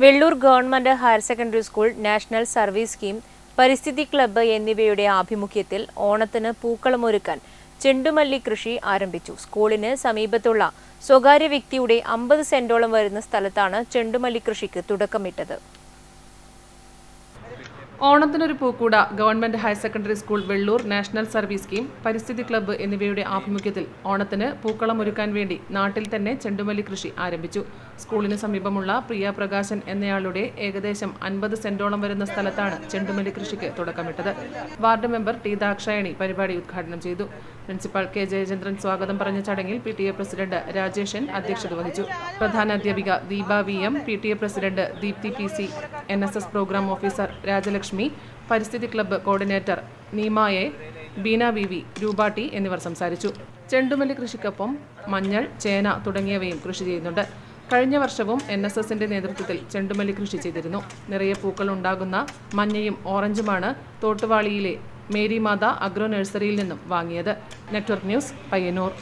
Vellur government higher secondary school national service scheme പരിസ്ഥിതി club എന്നിവയുടെ ആഭിമുഖ്യത്തിൽ ഓണത്തിന് പൂക്കളമൊരുക്കാൻ ചെണ്ടുമല്ലി കൃഷി ആരംഭിച്ചു. സ്കൂളിന് സമീപത്തുള്ള സ്വകാര്യ വ്യക്തിയുടെ അമ്പത് സെന്റോളം വരുന്ന സ്ഥലത്താണ് ചെണ്ടുമല്ലി കൃഷിക്ക് തുടക്കമിട്ടത്. ഓണത്തിനൊരു പൂക്കൂട government higher secondary school Vellur national service scheme പരിസ്ഥിതി ക്ലബ്ബ് എന്നിവയുടെ ആഭിമുഖ്യത്തിൽ ഓണത്തിന് പൂക്കളം ഒരുക്കാൻ വേണ്ടി നാട്ടിൽ തന്നെ ചെണ്ടുമല്ലി കൃഷി ആരംഭിച്ചു. സ്കൂളിന് സമീപമുള്ള പ്രിയ പ്രകാശൻ എന്നയാളുടെ ഏകദേശം അൻപത് സെന്റോളം വരുന്ന സ്ഥലത്താണ് ചെണ്ടുമല്ലി കൃഷിക്ക് തുടക്കമിട്ടത്. വാർഡ് മെമ്പർ ടി ദാക്ഷായണി പരിപാടി ഉദ്ഘാടനം ചെയ്തു. പ്രിൻസിപ്പൽ കെ ജയചന്ദ്രൻ സ്വാഗതം പറഞ്ഞ ചടങ്ങിൽ P T A president Rajeshan അധ്യക്ഷത വഹിച്ചു. പ്രധാന അധ്യാപിക Deepa V M P T A president Deepthi P C N S S programme officer Rajalakshmi പരിസ്ഥിതി club coordinator നീമായെ Beena V V Roopa T എന്നിവർ സംസാരിച്ചു. ചെണ്ടുമല്ലി കൃഷിക്കൊപ്പം മഞ്ഞൾ ചേന തുടങ്ങിയവയും കൃഷി ചെയ്യുന്നുണ്ട്. കഴിഞ്ഞ വർഷവും എൻ എസ് എസിന്റെ നേതൃത്വത്തിൽ ചെണ്ടുമല്ലി കൃഷി ചെയ്തിരുന്നു. നിറയെ പൂക്കൾ ഉണ്ടാകുന്ന മഞ്ഞയും ഓറഞ്ചുമാണ് തോട്ടുവാളിയിലെ മേരി മാത അഗ്രോ നഴ്സറിയിൽ നിന്നും വാങ്ങിയത്. Network news Payyanur.